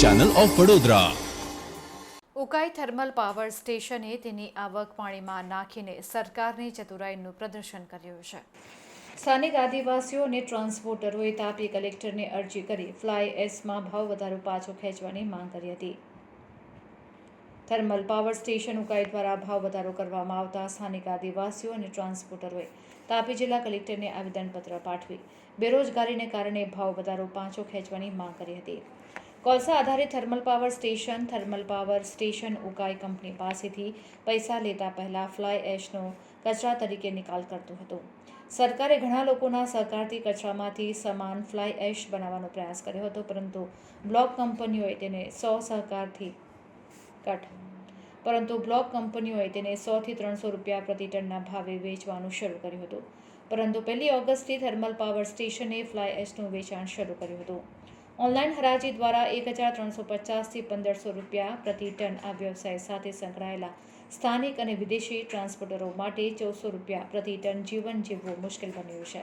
Channel of Vadodara Ukai thermal power સ્ટેશને તેની આવક પાણીમાં નાખીને સરકારની ચતુરાઈનું પ્રદર્શન કર્યું છે. સ્થાનિક આદિવાસીઓ અને ટ્રાન્સપોર્ટરોએ તાપી કલેક્ટરને અરજી કરી ફ્લાય એસમાં ભાવ વધારો પાછો ખેંચવાની માંગ કરી હતી. થર્મલ પાવર સ્ટેશન ઉકાઈ દ્વારા ભાવ વધારો કરવામાં આવતા સ્થાનિક આદિવાસીઓ અને ટ્રાન્સપોર્ટરોએ તાપી જિલ્લા કલેક્ટરને આવેદનપત્ર પાઠવી. બેરોજગારીને કારણે ભાવ વધારો પાછો ખેંચવાની માંગ કરી હતી. કોલસા આધારિત thermal power station, thermal power station Ukai company પાસેથી પૈસા લેતા પહેલાં ફ્લાય એશનો કચરા તરીકે નિકાલ કરતું હતું. સરકારે ઘણા લોકોના સહકારથી કચરામાંથી સમાન ફ્લાય એશ બનાવવાનો પ્રયાસ કર્યો હતો, પરંતુ બ્લોક કંપનીઓએ તેને સો સહકારથી કટ. પરંતુ બ્લોક કંપનીઓએ તેને સોથી ત્રણસો રૂપિયા પ્રતિ ટનના ભાવે વેચવાનું શરૂ કર્યું હતું. પરંતુ પહેલી ઓગસ્ટથી થર્મલ પાવર સ્ટેશને ફ્લાય એશનું વેચાણ શરૂ કર્યું હતું. ઓનલાઈન હરાજી દ્વારા એક હજાર ત્રણસો પચાસથી પંદરસો રૂપિયા પ્રતિ ટન આ વ્યવસાય સાથે સંકળાયેલા સ્થાનિક અને વિદેશી ટ્રાન્સપોર્ટરો માટે ચૌદસો રૂપિયા પ્રતિ ટન જીવન જીવવું મુશ્કેલ બન્યું છે.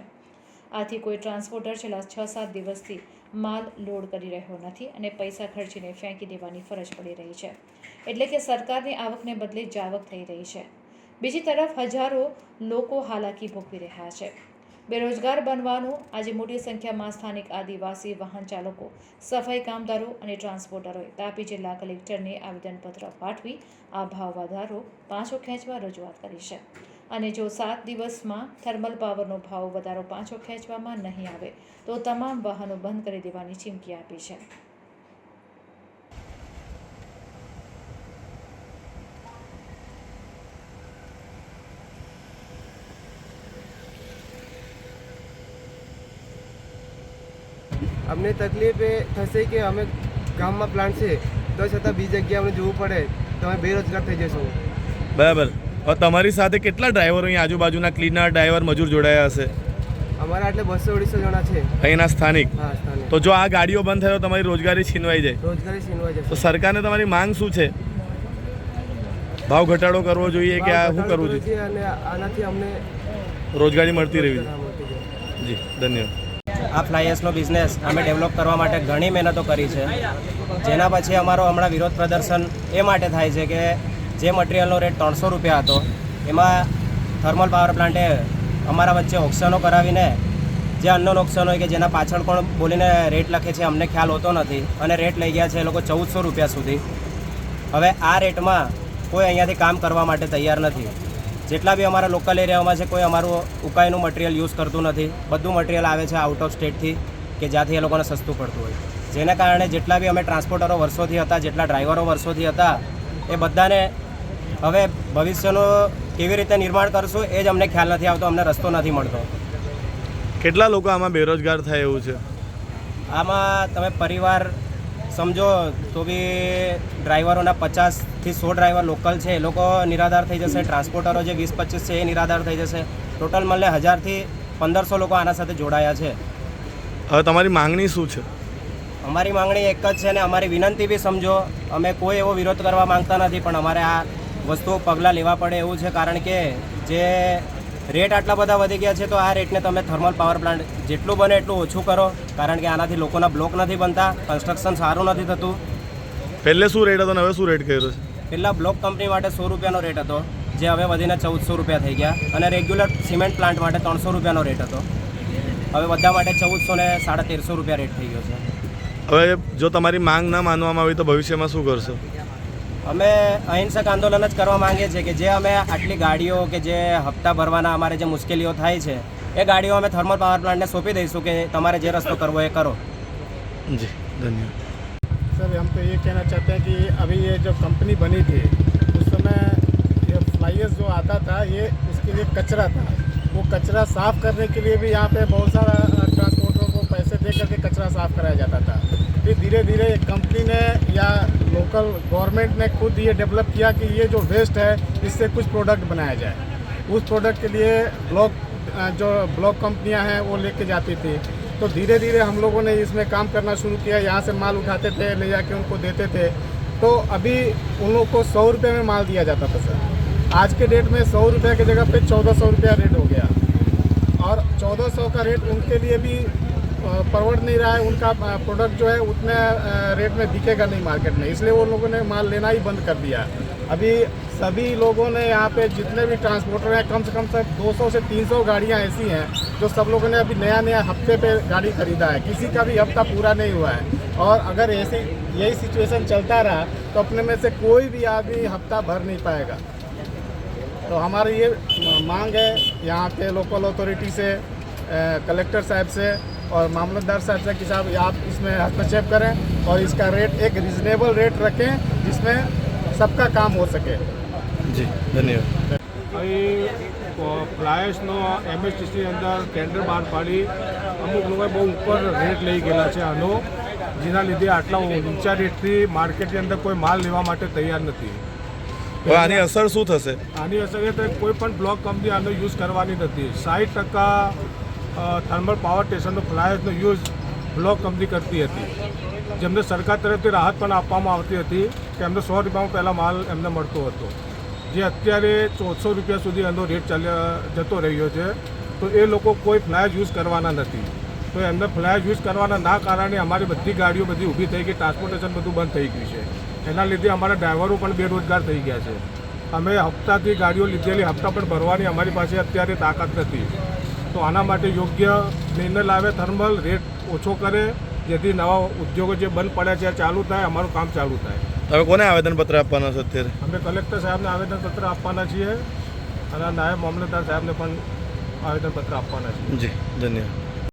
આથી કોઈ ટ્રાન્સપોર્ટર છેલ્લા છ સાત દિવસથી માલ લોડ કરી રહ્યો નથી અને પૈસા ખર્ચીને ફેંકી દેવાની ફરજ પડી રહી છે. એટલે કે સરકારની આવકને બદલે જાવક થઈ રહી છે. બીજી તરફ હજારો લોકો હાલાકી ભોગવી રહ્યા છે. બેરોજગાર બનવાનું આજે મોટી સંખ્યામાં સ્થાનિક આદિવાસી વાહન ચાલકો, સફાઈ કામદારો અને ટ્રાન્સપોર્ટરોએ તાપી જિલ્લા કલેક્ટરને આવેદનપત્ર પાઠવી આ ભાવ વધારો પાછો ખેંચવા રજૂઆત કરી છે. અને જો સાત દિવસમાં થર્મલ પાવરનો ભાવ વધારો પાછો ખેંચવામાં નહીં આવે, તો તમામ વાહનો બંધ કરી દેવાની ચીમકી આપી છે. અમને તકલીફ એ થશે કે અમે ગામમાં પ્લાન્ટ છે તો છતાં બીજી જગ્યાએ અમને જવું પડે તો અમે બેરોજગાર થઈ જશું. બરાબર. તમારી સાથે કેટલા ડ્રાઈવરો અહીં આજુબાજુના ક્લીનર ડ્રાઈવર મજૂર જોડાયા હશે? અમારા એટલે બસો અઢીસો જણા છે. અહીંના સ્થાનિક? તો જો આ ગાડીઓ બંધ થાય તો તમારી રોજગારી છીનવાઈ જાય. રોજગારી છીનવાઈ તો સરકારને તમારી માંગ શું છે? ભાવ ઘટાડો કરવો જોઈએ કે આ શું કરવું જોઈએ? અને આનાથી અમને રોજગારી મળતી રહેવી જાય. જી ધન્યવાદ. આ ફ્લાયર્સનો બિઝનેસ અમે ડેવલપ કરવા માટે ઘણી મહેનતો કરી છે. જેના પછી અમારો હમણાં વિરોધ પ્રદર્શન એ માટે થાય છે કે જે મટીરિયલનો રેટ ત્રણસો રૂપિયા હતો, એમાં થર્મલ પાવર પ્લાન્ટે અમારા વચ્ચે ઓક્શનો કરાવીને જે અન્નોન ઓક્શન હોય કે જેના પાછળ પણ બોલીને રેટ લખે છે અમને ખ્યાલ હોતો નથી અને રેટ લઈ ગયા છે એ લોકો ચૌદસો રૂપિયા સુધી. હવે આ રેટમાં કોઈ અહીંયાથી કામ કરવા માટે તૈયાર નથી. જેટલા બી અમારા લોકલ એરિયામાં છે કોઈ અમારું ઉકાઈનું મટીરિયલ યુઝ કરતું નથી. બધું મટીરિયલ આવે છે આઉટ ઓફ સ્ટેટથી કે જ્યાંથી એ લોકોને સસ્તું પડતું હોય. જેના કારણે જેટલા બી અમે ટ્રાન્સપોર્ટરો વર્ષોથી હતા જેટલા ડ્રાઈવરો વર્ષોથી હતા એ બધાને હવે ભવિષ્યનું કેવી રીતે નિર્માણ કરશું એ જ અમને ખ્યાલ નથી આવતો અમને રસ્તો નથી મળતો. કેટલા લોકો આમાં બેરોજગાર થાય એવું છે? આમાં તમે પરિવાર સમજો તો બી ડ્રાઈવરોના પચાસથી સો ડ્રાઈવર લોકલ છે એ લોકો નિરાધાર થઈ જશે. ટ્રાન્સપોર્ટરો જે વીસ પચીસ છે એ નિરાધાર થઈ જશે. ટોટલ મળે હજારથી પંદરસો લોકો આના સાથે જોડાયા છે. હવે તમારી માંગણી શું છે? અમારી માંગણી એક જ છે ને અમારી વિનંતી બી સમજો અમે કોઈ એવો વિરોધ કરવા માંગતા નથી પણ અમારે આ વસ્તુઓ પગલાં લેવા પડે એવું છે કારણ કે જે રેટ આટલા બધા વધી ગયા છે તો આ રેટને તમે થર્મલ પાવર પ્લાન્ટ જેટલું બને એટલું ઓછું કરો કારણ કે આનાથી લોકોના બ્લોક નથી બનતા કન્સ્ટ્રક્શન સારું નથી થતું. પહેલે શું રેટ હતો અને હવે શું રેટ કર્યો છે? પહેલાં બ્લોક કંપની માટે સો રૂપિયાનો રેટ હતો જે હવે વધીને ચૌદસો રૂપિયા થઈ ગયા અને રેગ્યુલર સિમેન્ટ પ્લાન્ટ માટે ત્રણસો રૂપિયાનો રેટ હતો. હવે બધા માટે ચૌદસો ને સાડા તેરસો રૂપિયા રેટ થઈ ગયો છે. હવે જો તમારી માંગ ના માનવામાં આવી તો ભવિષ્યમાં શું કરશો? અમે અહિંસક આંદોલન જ કરવા માંગીએ છીએ કે જે અમે આટલી ગાડીઓ કે જે હપ્તા ભરવાના અમારે જે મુશ્કેલીઓ થાય છે એ ગાડીઓ અમે થર્મલ પાવર પ્લાન્ટને સોંપી દઈશું કે તમારે જે રસ્તો કરવો એ કરો જી ધન્યવાદ सर हम तो ये कहना चाहते हैं कि अभी ये जब कंपनी बनी थी उस समय ये फ्लाइयर्स जो आता था ये उसके लिए कचरा था वो कचरा साफ करने के लिए भी यहाँ पे बहुत सारा ट्रांसपोर्टरों को पैसे दे करके कचरा साफ कराया जाता था फिर धीरे धीरे एक कंपनी ने या लोकल गवर्नमेंट ने खुद ये डेवलप किया कि ये जो वेस्ट है, इससे कुछ प्रोडक्ट बनाया जाए। उस प्रोडक्ट के लिए ब्लॉक जो ब्लॉक कंपनियाँ हैं, वो लेके जाती थी। तो धीरे धीरे हम लोगों ने इसमें काम करना शुरू किया। यहाँ से माल उठाते थे, ले जाके उनको देते थे। तो अभी उन लोग को सौ रुपये में माल दिया जाता था, सर। आज के डेट में सौ रुपये की जगह पे चौदह सौ रुपया रेट हो गया। और चौदह सौ का रेट उनके लिए भी परवड़ नहीं रहा है, उनका प्रोडक्ट जो है उतने रेट में बिकेगा नहीं मार्केट में, इसलिए वो लोगों ने माल लेना ही बंद कर दिया अभी सभी लोगों ने यहाँ पे जितने भी ट्रांसपोर्टर हैं, कम से कम से 200 से 300 गाड़ियाँ ऐसी हैं, जो सब लोगों ने अभी नया नया हफ़्ते पे गाड़ी खरीदा है। किसी का भी हफ़्ता पूरा नहीं हुआ है। और अगर ऐसे, यही सिचुएशन चलता रहा तो अपने में से कोई भी आदमी हफ़्ता भर नहीं पाएगा। तो हमारी ये मांग है, यहाँ के लोकल अथॉरिटी से कलेक्टर साहब से और मामलतदार साहब से कि साहब आप इसमें हस्तक्षेप करें और इसका रेट एक रिजनेबल रेट रखें जिसमें सबका काम हो सके જી ધન્યવાદ અહીં ફ્લાયર્સનો એમએસટીસી અંદર ટેન્ડર બહાર પાડી અમુક લોકોએ બહુ ઉપર રેટ લઈ ગયેલા છે આનો જેના લીધે આટલા ઊંચા રેટથી માર્કેટની અંદર કોઈ માલ લેવા માટે તૈયાર નથી હવે આની અસર શું થશે આની અસર એ થાય કે કોઈ પણ બ્લોક કંપની આનો યુઝ કરવાની નથી સાઠ ટકા થર્મલ પાવર સ્ટેશનનો ફ્લાયર્સનો યુઝ બ્લોક કંપની કરતી હતી. જેમને સરકાર તરફથી રાહત પણ આપવામાં આવતી હતી કે એમને સો રૂપિયામાં પહેલાં માલ એમને મળતો હતો. જે અત્યારે ચૌદસો રૂપિયા સુધી એનો રેટ ચાલ્યા જતો રહ્યો છે, તો એ લોકો કોઈ ફ્લાયર યુઝ કરવાના નથી. તો એમને ફ્લાયર યુઝ કરવાના ના કારણે અમારી બધી ગાડીઓ બધી ઊભી થઈ ગઈ ટ્રાન્સપોર્ટેશન બધું બંધ થઈ ગયું છે. એના લીધે અમારા ડ્રાઈવરો પણ બેરોજગાર થઈ ગયા છે. અમે હપ્તાથી ગાડીઓ લીધેલી, હપ્તા પણ ભરવાની અમારી પાસે અત્યારે તાકાત નથી. તો આના માટે યોગ્ય નિર્ણય લાવે થર્મલ રેટ ઓછો કરે જેથી નવા ઉદ્યોગો જે બંધ પડ્યા છે ચાલુ થાય અમારું કામ ચાલુ થાય. તમે કોને આવેદનપત્ર આપવાના છો અત્યારે? અમે કલેક્ટર સાહેબને આવેદનપત્ર આપવાના છીએ અને નાયબ મામલતદાર સાહેબને પણ આવેદનપત્ર આપવાના છીએ. જી ધન્યવાદ.